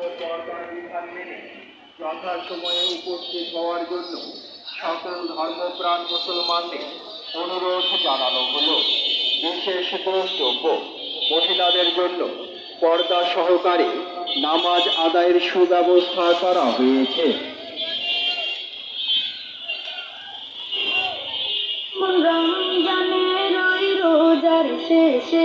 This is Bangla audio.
সরকার বিধান মেনে যথাসময়ে উপস্থিত হওয়ার জন্য সকল ধর্মপ্রাণ মুসলমানদের অনুরোধ জানানো হলো বিশেষ দ্রষ্টব্য মহিলাদের জন্য পর্দা সহকারে নামাজ আদায়ের সুব্যবস্থা করা হয়েছে রমজানের রোজার শেষে